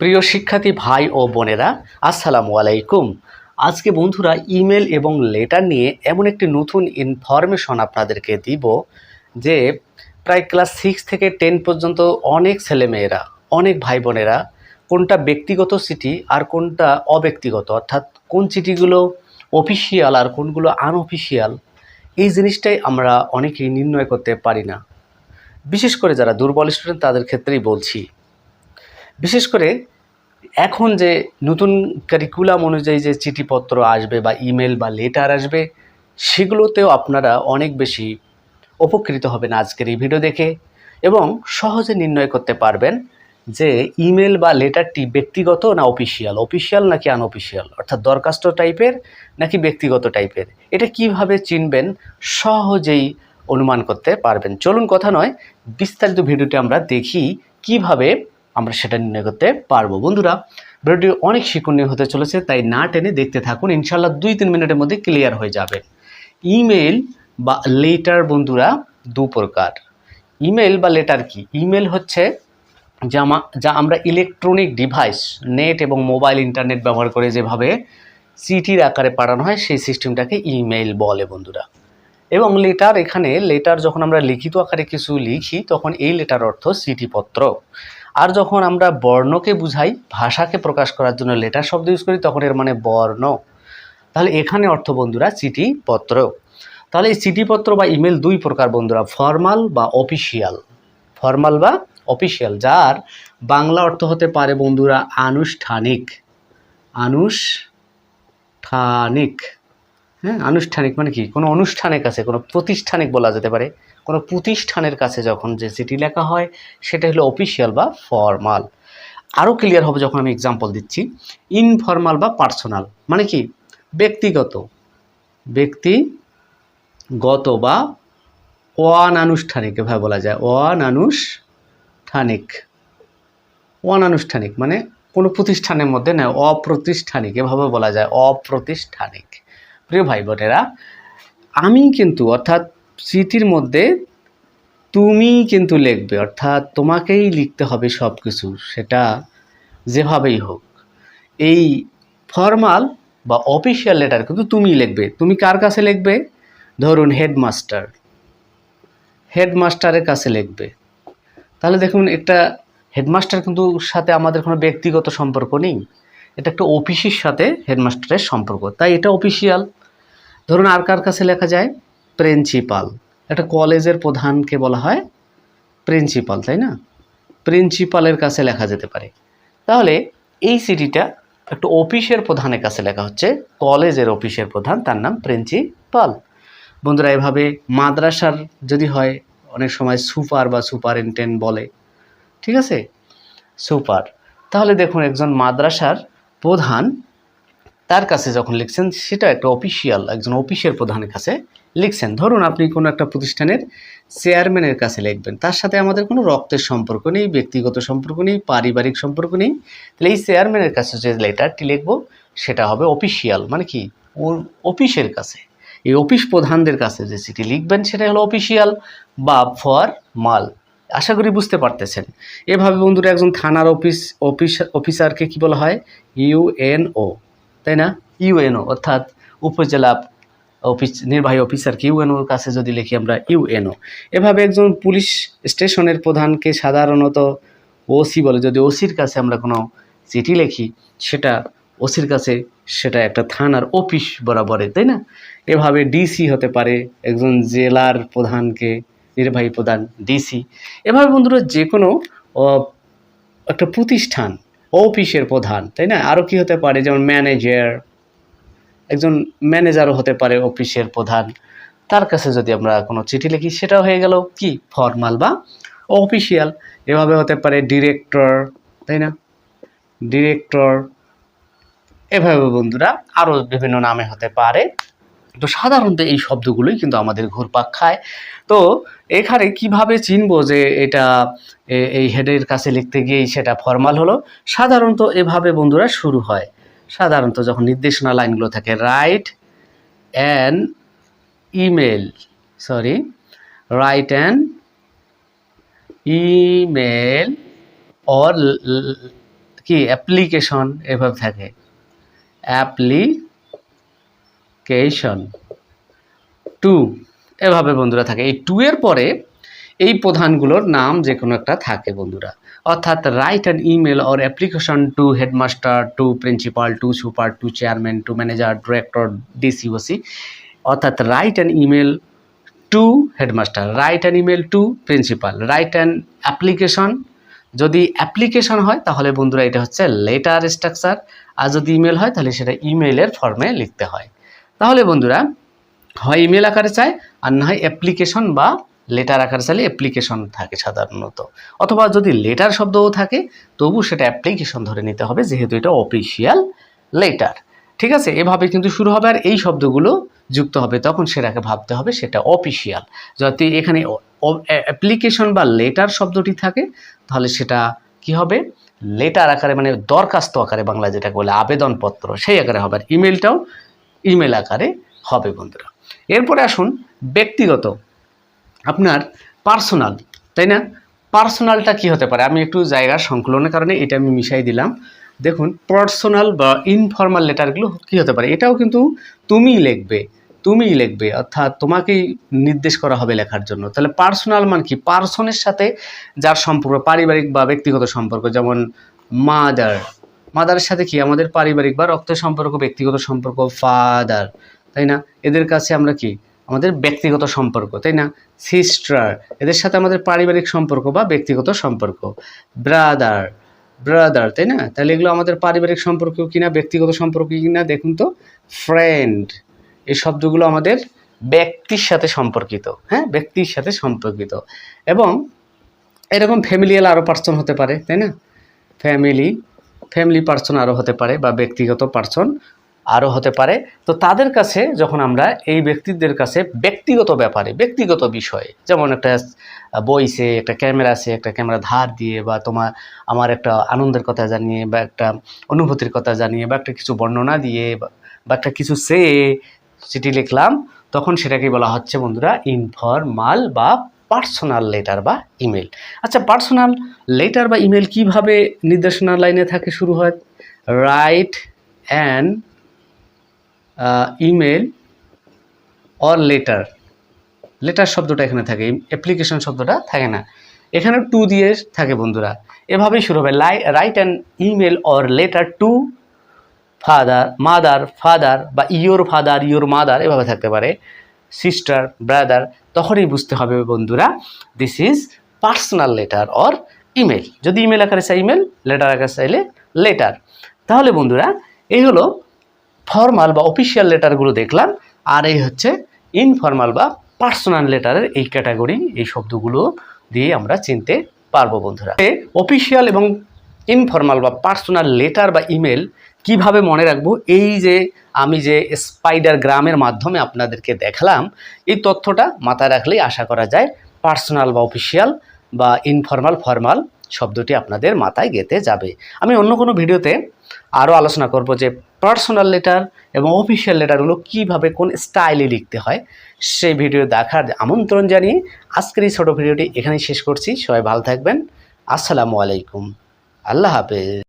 প্রিয় শিক্ষার্থী ভাই ও বোনেরা, আসসালামু আলাইকুম। আজকে বন্ধুরা ইমেল এবং লেটার নিয়ে এমন একটি নতুন ইনফরমেশন আপনাদেরকে দিব যে প্রায় ক্লাস সিক্স থেকে টেন পর্যন্ত অনেক ছেলেমেয়েরা, অনেক ভাই বোনেরা কোনটা ব্যক্তিগত চিঠি আর কোনটা অব্যক্তিগত, অর্থাৎ কোন চিঠিগুলো অফিসিয়াল আর কোনগুলো আনঅফিসিয়াল এই জিনিসটাই আমরা অনেকেই নির্ণয় করতে পারি না। বিশেষ করে যারা দুর্বল স্টুডেন্ট তাদের ক্ষেত্রেই বলছি। বিশেষ করে এখন যে নতুন কারিকুলাম অনুযায়ী যে চিঠিপত্র আসবে বা ইমেল বা লেটার আসবে, সেগুলোতেও আপনারা অনেক বেশি উপকৃত হবেন আজকের এই ভিডিও দেখে এবং সহজে নির্ণয় করতে পারবেন যে ইমেল বা লেটারটি ব্যক্তিগত না অফিসিয়াল অফিসিয়াল নাকি আনঅফিসিয়াল অর্থাৎ দরখাস্ত টাইপের নাকি ব্যক্তিগত টাইপের এটা কীভাবে চিনবেন সহজেই অনুমান করতে পারবেন। চলুন কথা নয়, বিস্তারিত ভিডিওটি আমরা দেখি কীভাবে আমরা সেটা নির্ণয় করতে পারব। বন্ধুরা, ভিডিওটি অনেক শিক্ষণীয় হতে চলেছে, তাই না টেনে দেখতে থাকুন। ইনশাল্লাহ দুই তিন মিনিটের মধ্যে ক্লিয়ার হয়ে যাবে। ইমেল বা লেটার, বন্ধুরা, দু প্রকার। ইমেল বা লেটার কি? ইমেল হচ্ছে যা যা আমরা ইলেকট্রনিক ডিভাইস, নেট এবং মোবাইল ইন্টারনেট ব্যবহার করে যেভাবে চিঠির আকারে পাঠানো হয়, সেই সিস্টেমটাকে ইমেল বলে, বন্ধুরা। এবং লেটার এখানে, লেটার যখন আমরা লিখিত আকারে কিছু লিখি, তখন এই লেটার অর্থ চিঠিপত্র। আর যখন আমরা বর্ণকে বুঝাই, ভাষাকে প্রকাশ করার জন্য লেটার শব্দ ইউজ করি, তখন এর মানে বর্ণ। তাহলে এখানে অর্থ বন্ধুরা চিঠিপত্র তাহলে এই চিঠিপত্র বা ইমেল দুই প্রকার বন্ধুরা ফর্মাল বা অফিসিয়াল ফর্মাল বা অফিসিয়াল যার বাংলা অর্থ হতে পারে বন্ধুরা, আনুষ্ঠানিক। আনুষ্ঠানিক। হ্যাঁ আনুষ্ঠানিক মানে কি? কোনো অনুষ্ঠানের কাছে কোনো প্রতিষ্ঠানিক বলা যেতে পারে। কোনো প্রতিষ্ঠানের কাছে যখন যে চিঠি লেখা হয়, সেটা হলো অফিসিয়াল বা ফর্মাল আরও ক্লিয়ার হবে যখন আমি এক্সাম্পল দিচ্ছি। ইনফর্মাল বা পার্সোনাল মানে কি? ব্যক্তিগত। ব্যক্তিগত বা অনানুষ্ঠানিক, এভাবে বলা যায়। অনানুষ্ঠানিক। অনানুষ্ঠানিক মানে কোনো প্রতিষ্ঠানের মধ্যে নয় অপ্রতিষ্ঠানিক, এভাবে বলা যায়। অপ্রতিষ্ঠানিক। প্রিয় ভাই বোনেরা আমি কিন্তু অর্থাৎ চিঠির মধ্যে তুমি কিন্তু লিখবে, অর্থাৎ তোমাকেই লিখতে হবে সব কিছু সেটা যেভাবেই হোক। এই ফর্মাল বা অফিসিয়াল লেটার কিন্তু তুমি লিখবে। তুমি কার কাছে লিখবে? ধরুন হেডমাস্টার হেডমাস্টারের কাছে লিখবে। তাহলে দেখুন, একটা হেডমাস্টার কিন্তু সাথে আমাদের কোনো ব্যক্তিগত সম্পর্ক নেই। এটা একটা অফিসের সাথে হেডমাস্টারের সম্পর্ক। তাই এটা অফিসিয়াল ধরুন আর কার কাছে লেখা যায়? প্রিন্সিপাল। একটা কলেজের প্রধানকে বলা হয় প্রিন্সিপাল, তাই না? প্রিন্সিপালের কাছে লেখা যেতে পারে। তাহলে এই সিটিটা একটা অফিসের প্রধানের কাছে লেখা হচ্ছে, কলেজের অফিসের প্রধান, তার নাম প্রিন্সিপাল। বন্ধুরা, এভাবে মাদ্রাসার যদি হয়, অনেক সময় সুপার বা সুপারিনটেন্ট বলে। ঠিক আছে? সুপার। তাহলে দেখুন, একজন মাদ্রাসার প্রধান তার কাছে যখন লিখছেন, সেটা একটা অফিসিয়াল একজন অফিসের প্রধানের কাছে লিখছেন। ধরুন আপনি কোনো একটা প্রতিষ্ঠানের চেয়ারম্যানের কাছে লিখবেন। তার সাথে আমাদের কোনো রক্তের সম্পর্ক নেই, ব্যক্তিগত সম্পর্ক নেই, পারিবারিক সম্পর্ক নেই। তাহলে এই চেয়ারম্যানের কাছে যে লেটারটি লিখব, সেটা হবে অফিসিয়াল মানে কি? ওর অফিসের কাছে। এই অফিস প্রধানদের কাছে যে চিঠি লিখবেন, সেটা হলো অফিসিয়াল বা ফর মাল। আশা করি বুঝতে পারতেছেন। এভাবে বন্ধুরা একজন থানার অফিস অফিস অফিসারকে কি বলা হয়? ইউএনও তাই না? ইউএনও, অর্থাৎ উপজেলা অফিস, নির্বাহী অফিসারকে ইউএনওর কাছে যদি লিখি আমরা ইউএনও। এভাবে একজন পুলিশ স্টেশনের প্রধানকে সাধারণত ওসি বলে, যদি ওসির কাছে আমরা কোনো চিঠি লিখি, সেটা ওসির কাছে, সেটা একটা থানার অফিস বরাবরে, তাই না? এভাবে ডিসি হতে পারে একজন জেলার প্রধানকে, নির্বাহী প্রধান ডিসি। এভাবে বন্ধুরা যে কোনো একটা প্রতিষ্ঠান অফিসের প্রধান, তাই না? আরও কি হতে পারে? যেমন ম্যানেজার একজন ম্যানেজারও হতে পারে অফিসের প্রধান। তার কাছে যদি আমরা কোনো চিঠি লিখি, সেটাও হয়ে গেল কি? ফর্মাল বা অফিসিয়াল এভাবে হতে পারে ডিরেক্টর তাই না? ডিরেক্টর এভাবে বন্ধুরা আরও বিভিন্ন নামে হতে পারে। তো সাধারণত এই শব্দগুলোই কিন্তু আমাদের ঘুরপাক খায়। তো এখানে কীভাবে চিনব যে এটা এই হেডের কাছে লিখতে গিয়েই সেটা ফর্মাল হলো? সাধারণত এভাবে বন্ধুরা শুরু হয়। সাধারণত যখন নির্দেশনা লাইনগুলো থাকে write an email sorry write an email or কি অ্যাপ্লিকেশন এভাবে থাকে। অ্যাপ্লিকেশন টু এভাবে বন্ধুরা থাকে। এই টু এর পরে এই প্রধানগুলোর নাম যে কোনো একটা থাকে বন্ধুরা। অর্থাৎ write an email or application to headmaster to principal to super to chairman to manager director ডিসিওসি অর্থাৎ write an email to headmaster write an email to principal write an application যদি অ্যাপ্লিকেশন হয়, তাহলে বন্ধুরা এটা হচ্ছে লেটার স্ট্রাকচার আর যদি email হয়, তাহলে সেটা ইমেলের ফর্মে লিখতে হয়। তাহলে বন্ধুরা, হয় ইমেল আকারে চায় আর না হয় অ্যাপ্লিকেশন বা লেটার আকারে চাইলে অ্যাপ্লিকেশন থাকে সাধারণত। অথবা যদি লেটার শব্দও থাকে, তবু সেটা অ্যাপ্লিকেশন ধরে নিতে হবে, যেহেতু এটা অফিসিয়াল লেটার ঠিক আছে? এভাবে কিন্তু শুরু হবে, আর এই শব্দগুলো যুক্ত হবে, তখন সেটাকে ভাবতে হবে, সেটা অফিসিয়াল যদি এখানে অ্যাপ্লিকেশন বা লেটার শব্দটি থাকে, তাহলে সেটা কি হবে? লেটার আকারে মানে দরখাস্ত আকারে বাংলা যেটাকে বলে আবেদনপত্র, সেই আকারে হবে। আর ইমেলটাও ইমেল আকারে হবে বন্ধুরা। এরপরে আসুন ব্যক্তিগত, আপনার পার্সোনাল তাই না? পার্সোনালটা কি হতে পারে? আমি একটু জায়গার সংকলনের কারণে এটা আমি মিশাই দিলাম। দেখুন পার্সোনাল বা ইনফর্মাল লেটারগুলো কি হতে পারে? এটাও কিন্তু তুমিই লিখবে তুমিই লিখবে, অর্থাৎ তোমাকেই নির্দেশ করা হবে লেখার জন্য। তাহলে পার্সোনাল মানে কি? পার্সনের সাথে যার সম্পর্ক, পারিবারিক বা ব্যক্তিগত সম্পর্ক, যেমন মাদার মাদারের সাথে কি? আমাদের পারিবারিক বা রক্তের সম্পর্ক, ব্যক্তিগত সম্পর্ক ফাদার তাই না? এদের কাছে আমরা কি? আমাদের ব্যক্তিগত সম্পর্ক, তাই না? সিস্টার এদের সাথে আমাদের পারিবারিক সম্পর্ক বা ব্যক্তিগত সম্পর্ক। ব্রাদার ব্রাদার তাই না? তাহলে এগুলো আমাদের পারিবারিক সম্পর্ক কিনা, ব্যক্তিগত সম্পর্ক কিনা, দেখুন তো। ফ্রেন্ড এই শব্দগুলো আমাদের ব্যক্তির সাথে সম্পর্কিত হ্যাঁ? ব্যক্তির সাথে সম্পর্কিত। এবং এরকম ফ্যামিলিয়াল আরও পার্সন হতে পারে, তাই না? ফ্যামিলি ফ্যামিলি পার্সন আরও হতে পারে বা ব্যক্তিগত পার্সন আরও হতে পারে। তো তাদের কাছে যখন আমরা এই ব্যক্তিদের কাছে ব্যক্তিগত ব্যাপারে, ব্যক্তিগত বিষয়ে, যেমন একটা বইছে একটা ক্যামেরা আছে একটা ক্যামেরা ধার দিয়ে বা তোমার, আমার একটা আনন্দের কথা জানিয়ে বা একটা অনুভূতির কথা জানিয়ে বা একটা কিছু বর্ণনা দিয়ে বা বা একটা কিছু সে, চিঠি লিখলাম, তখন সেটাকে বলা হচ্ছে বন্ধুরা ইনফরমাল বা পার্সোনাল লেটার বা ইমেল। আচ্ছা পার্সোনাল লেটার বা ইমেল কীভাবে নির্দেশনা লাইনে থাকে শুরু হয়? Write and email or letter. Letter শব্দটা এখানে থাকে, অ্যাপ্লিকেশন শব্দটা থাকে না। এখানে টু দিয়ে থাকে বন্ধুরা। এভাবেই শুরু হবে। লাই, write an email or letter to father, mother, father বা ইয়োর ফাদার ইয়োর মাদার এভাবে থাকতে পারে। সিস্টার ব্রাদার তখনই বুঝতে হবে বন্ধুরা this is personal letter or email যদি ইমেল আকারে চাই ইমেল লেটার আকারে চাইলে লেটার তাহলে বন্ধুরা, এই হলো ফর্মাল বা অফিসিয়াল লেটারগুলো দেখলাম, আর এই হচ্ছে ইনফর্মাল বা পার্সোনাল লেটারের এই ক্যাটাগরি এই শব্দগুলো দিয়ে আমরা চিনতে পারব বন্ধুরা। অফিসিয়াল এবং ইনফর্মাল বা পার্সোনাল লেটার বা ইমেল কীভাবে মনে রাখব? এই যে আমি যে স্পাইডার গ্রামের মাধ্যমে আপনাদেরকে দেখালাম, এই তথ্যটা মাথায় রাখলেই আশা করা যায় পার্সোনাল বা অফিসিয়াল বা ইনফর্মাল ফর্মাল শব্দটি আপনাদের মাথায় গেতে যাবে। আমি অন্য কোনো ভিডিওতে আরও আলোচনা করব যে পার্সোনাল লেটার এবং অফিসিয়াল লেটারগুলো কীভাবে কোন স্টাইলে লিখতে হয়। সেই ভিডিও দেখার আমন্ত্রণ জানিয়ে আজকের এই ছোটো ভিডিওটি এখানেই শেষ করছি। সবাই ভালো থাকবেন। আসসালামু আলাইকুম। আল্লাহ হাফেজ।